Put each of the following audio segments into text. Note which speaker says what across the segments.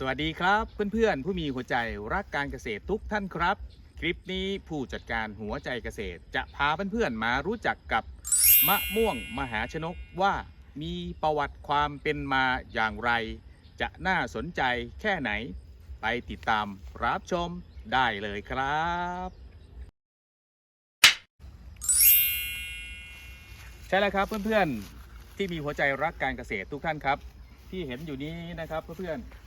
Speaker 1: สวัสดีครับเพื่อนๆ ผู้มีหัวใจรักการเกษตรทุกท่านครับ คลิปนี้ผู้จัดการหัวใจเกษตร จะพาเพื่อนๆมารู้จักกับมะม่วงมหาชนกว่ามีประวัติความเป็นมาอย่างไร จะน่าสนใจแค่ไหน ไปติดตามรับชมได้เลยครับ ใช่แล้วครับเพื่อนๆที่มีหัวใจรักการเกษตรทุกท่านครับ ที่เห็นอยู่นี้นะครับเพื่อนๆ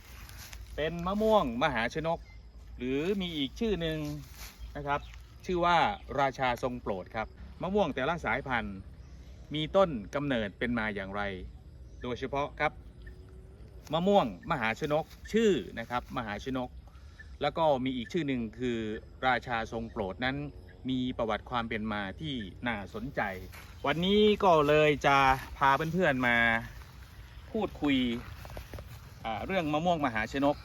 Speaker 1: เป็นมะม่วงมหาชนก หรือมีอีกชื่อหนึ่งนะครับ ชื่อว่าราชาทรงโปรดครับ มะม่วงแต่ละสายพันธุ์ มีต้นกำเนิดเป็นมาอย่างไร โดยเฉพาะครับมะม่วงมหาชนกชื่อนะครับมหาชนก แล้วก็มีอีกชื่อหนึ่งคือราชาทรงโปรดนั้น มีประวัติความเป็นมาที่น่าสนใจ วันนี้ก็เลยจะพาเพื่อนๆมาพูดคุย เรื่องมะม่วงมหาชนก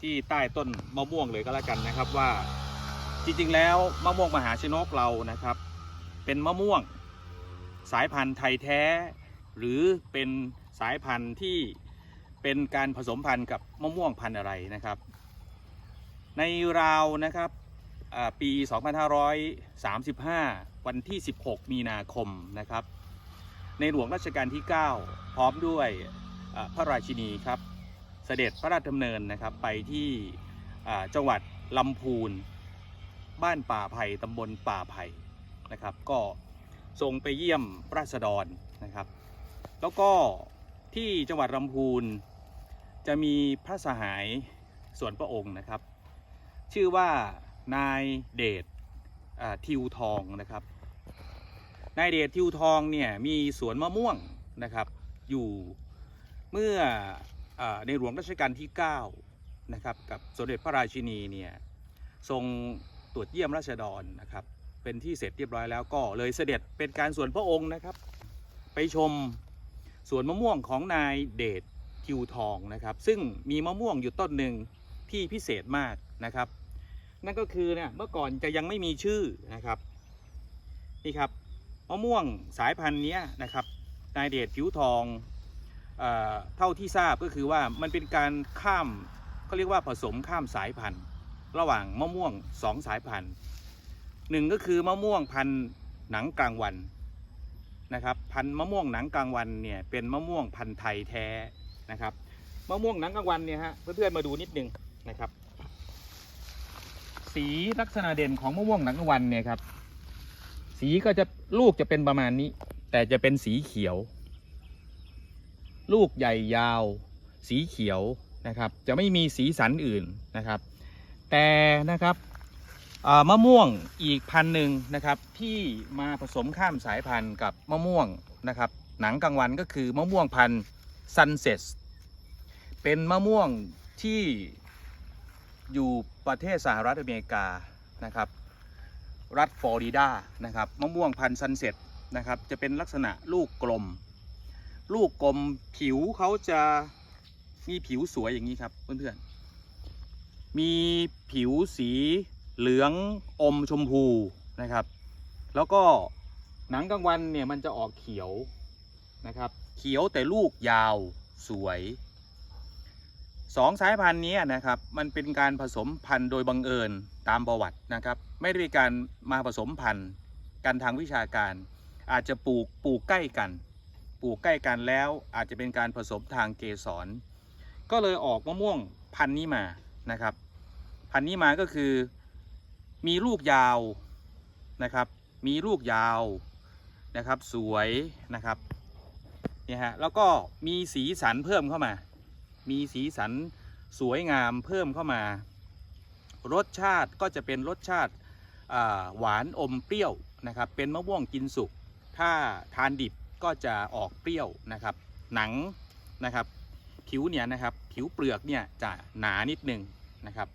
Speaker 1: ที่ใต้ต้นมะม่วงเลยก็แล้วกันนะครับว่าจริงๆแล้วมะม่วงมหาชนกเรานะครับ เป็นมะม่วงสายพันธุ์ไทยแท้ หรือเป็นสายพันธุ์ที่เป็นการผสมพันธุ์กับมะม่วงพันธุ์อะไรนะครับ ในราวนะครับอ่าปี 2535 วันที่ 16 มีนาคมนะครับ ในหลวงรัชกาลที่ 9 พร้อมด้วยพระราชินีครับ เสด็จพระราชดำเนินนะครับไปที่จังหวัดลำพูน บ้านป่าไผ่ตำบลป่าไผ่นะครับ ก็ทรงไปเยี่ยมราษฎรนะครับ แล้วก็ที่จังหวัดลำพูน จะมีพระสหายส่วนพระองค์นะครับ ชื่อว่านายเดชทิวทองนะครับ นายเดชทิวทองเนี่ยมีสวนมะม่วงนะครับ อยู่เมื่อ ในหลวงรัชกาลที่9นะครับกับสมเด็จพระราชินีเนี่ยทรงตรวจเยี่ยมราษฎรนะครับเป็นที่เสร็จเรียบร้อยแล้วก็เลยเสด็จเป็นการส่วนพระองค์นะครับ ไปชมสวนมะม่วงของนายเดชทิวทองนะครับ ซึ่งมีมะม่วงอยู่ต้นหนึ่งที่พิเศษมากนะครับ นั่นก็คือเนี่ยเมื่อก่อนจะยังไม่มีชื่อนะครับนี่ครับมะม่วงสายพันธุ์เนี้ยนะครับนายเดชผิวทอง เท่าที่ทราบก็คือว่ามันเป็นการข้ามเขาเรียกว่าผสมข้ามสายพันธุ์ ระหว่างมะม่วงสองสายพันธุ์หนึ่งก็คือมะม่วงพันธุ์หนังกลางวันนะครับพันธุ์มะม่วงหนังกลางวันเนี่ยเป็นมะม่วงพันธุ์ไทยแท้นะครับมะม่วงหนังกลางวันเนี่ยฮะเพื่อนๆมาดูนิดนึงนะครับสีลักษณะเด่นของมะม่วงหนังกลางวันเนี่ยครับสีก็จะลูกจะเป็นประมาณนี้ แต่จะเป็นสีเขียว ลูกใหญ่ยาว สีเขียวนะครับ จะไม่มีสีสันอื่นนะครับ แต่นะครับมะม่วงอีกพันหนึ่งนะครับ ที่มาผสมข้ามสายพันธุ์กับมะม่วงนะครับ หนังกลางวันก็คือมะม่วงพันธุ์ซันเซ็ตเป็นมะม่วงที่อยู่ประเทศสหรัฐอเมริกานะครับ รัฐฟลอริดานะครับมะม่วงพันธุ์ซันเซ็ตนะครับ จะเป็นลักษณะลูกกลม ลูกกลมผิวเขาจะมีผิวสวยอย่างนี้ครับเพื่อนๆ มีผิวสีเหลืองอมชมพูนะครับ แล้วก็หนังกลางวันเนี่ยมันจะออกเขียวนะครับ เขียวแต่ลูกยาวสวยสองสายพันธุ์นี้นะครับมันเป็นการผสมพันธุ์โดยบังเอิญตามประวัตินะครับ ไม่ได้เป็นการมาผสมพันธุ์กันทางวิชาการ อาจจะปลูกปลูกใกล้กัน ปลูกใกล้กันแล้วอาจจะเป็นการผสมทางเกสร ก็เลยออกมะม่วงพันธุ์นี้มานะครับ พันธุ์นี้มาก็คือมีลูกยาวนะครับ มีลูกยาวนะครับสวยนะครับเนี่ยฮะแล้วก็มีสีสันเพิ่มเข้ามา มีสีสันสวยงามเพิ่มเข้ามา รสชาติก็จะเป็นรสชาติหวานอมเปรี้ยวนะครับ เป็นมะม่วงกินสุก ถ้าทานดิบ ก็จะออกเปรี้ยวนะครับ หนังนะครับ ผิวเนี่ยนะครับ ผิวเปลือกเนี่ยจะหนานิดนึงนะครับ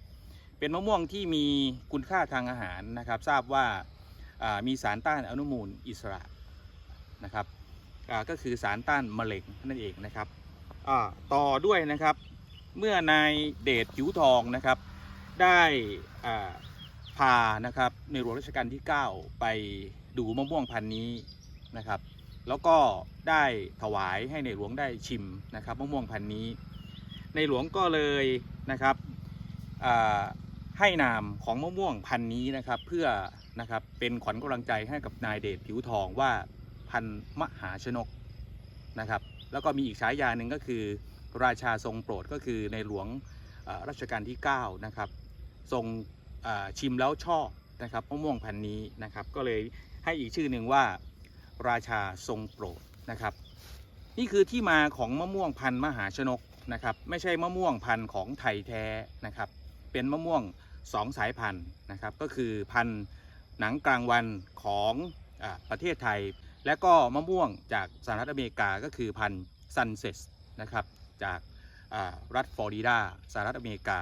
Speaker 1: เป็นมะม่วงที่มีคุณค่าทางอาหารนะครับ ทราบว่าามีสารต้านอนุมูลอิสระนะครับก็คือสารต้านมะเร็งนั่นเองนะครับต่อด้วยนะครับเมื่อนายเดชผิวทองนะครับ ได้พานะครับในหลวงรัชกาลที่ 9 ไปดูมะม่วงพันธุ์นี้นะครับ แล้วก็ได้ถวายให้ในหลวงได้ชิมนะครับมะม่วงพันธุ์นี้ ในหลวงก็เลยนะครับให้นามของมะม่วงพันธุ์นี้นะครับ เพื่อนะครับเป็นขวัญกำลังใจให้กับนายเดชผิวทองว่าพันมหาชนกนะครับ แล้วก็มีอีกฉายาหนึ่งก็คือ ราชาทรงโปรดก็คือในหลวงรัชกาลที่ 9 นะครับ ทรงชิมแล้วชอบนะครับมะม่วงพันธุ์นี้นะครับ ก็เลยให้อีกชื่อหนึ่งว่า ราชาทรงโปรดนะครับ นี่คือที่มาของมะม่วงพันธุ์มหาชนกนะครับ ไม่ใช่มะม่วงพันธุ์ของไทยแท้นะครับ เป็นมะม่วงสองสายพันธุ์นะครับ ก็คือพันธุ์หนังกลางวันของอประเทศไทย และก็มะม่วงจากสหรัฐอเมริกาก็คือพันธุ์ซันเซสนะครับจากรัฐฟลอริดาสหรัฐอเมริกา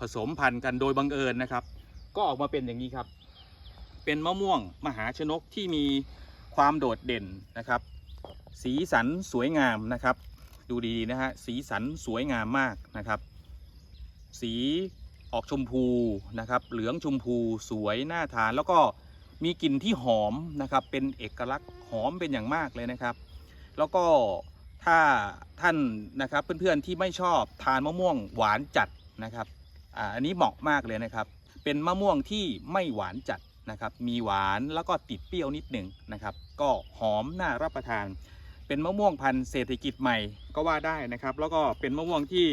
Speaker 1: ผสมพันธุ์กันโดยบังเอิญนะครับ ก็ออกมาเป็นอย่างนี้ครับ เป็นมะม่วงมหาชนกที่มี ความโดดเด่นนะครับ สีสันสวยงามนะครับ ดูดีๆนะฮะสีสันสวยงามมากนะครับ สีออกชมพูนะครับ เหลืองชมพูสวยน่าทานแล้วก็มีกลิ่นที่หอมนะครับ เป็นเอกลักษณ์หอมเป็นอย่างมากเลยนะครับ แล้วก็ถ้าท่านนะครับเพื่อนๆที่ไม่ชอบทานมะม่วงหวานจัดนะครับอ่าอันนี้เหมาะมากเลยนะครับ เป็นมะม่วงที่ไม่หวานจัด นะครับมีหวานแล้วก็ติดเปรี้ยวนิดหนึ่งนะครับก็หอมน่ารับประทาน เป็นมะม่วงพันธุ์เศรษฐกิจใหม่ก็ว่าได้นะครับ แล้วก็เป็นมะม่วงที่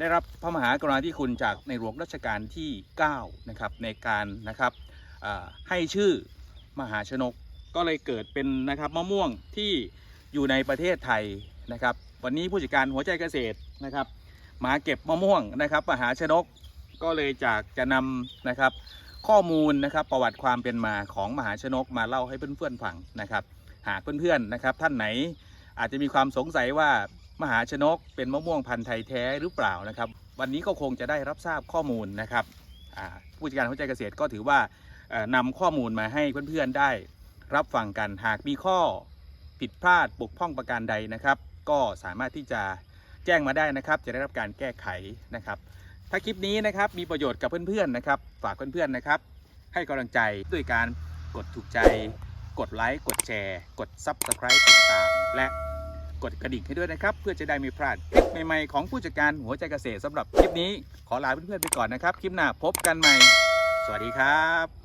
Speaker 1: ได้รับพระมหากรุณาธิคุณจากในหลวงรัชกาลที่9นะครับในการนะครับให้ชื่อมหาชนกก็เลยเกิดเป็นนะครับมะม่วงที่อยู่ในประเทศไทยนะครับ วันนี้ผู้จัดการหัวใจเกษตรนะครับมาเก็บมะม่วงนะครับมหาชนกก็เลยจากจะนำนะครับ ข้อมูลนะครับประวัติความเป็นมาของมหาชนกมาเล่าให้เพื่อนๆฟังนะครับ หากเพื่อนๆนะครับท่านไหนอาจจะมีความสงสัยว่ามหาชนกเป็นมะม่วงพันธุ์ไทยแท้หรือเปล่านะครับ วันนี้ก็คงจะได้รับทราบข้อมูลนะครับผู้จัดการหัวใจเกษตรก็ถือว่าเอ่อนำข้อมูลมาให้เพื่อนๆได้รับฟังกันหากมีข้อผิดพลาดบกพร่องประการใดนะครับ ก็สามารถที่จะแจ้งมาได้นะครับ จะได้รับการแก้ไขนะครับ ถ้าคลิปนี้นะครับมีประโยชน์กับเพื่อนๆนะครับ ฝากเพื่อนๆนะครับ ให้กำลังใจด้วยการกดถูกใจ กดไลค์กดแชร์ กด Subscribe ติดตามและกดกระดิ่งให้ด้วยนะครับ เพื่อจะได้ไม่พลาดคลิปใหม่ๆของผู้จัดการหัวใจเกษตรสำหรับคลิปนี้ขอลาเพื่อนๆไปก่อนนะครับ คลิปหน้าพบกันใหม่ สวัสดีครับ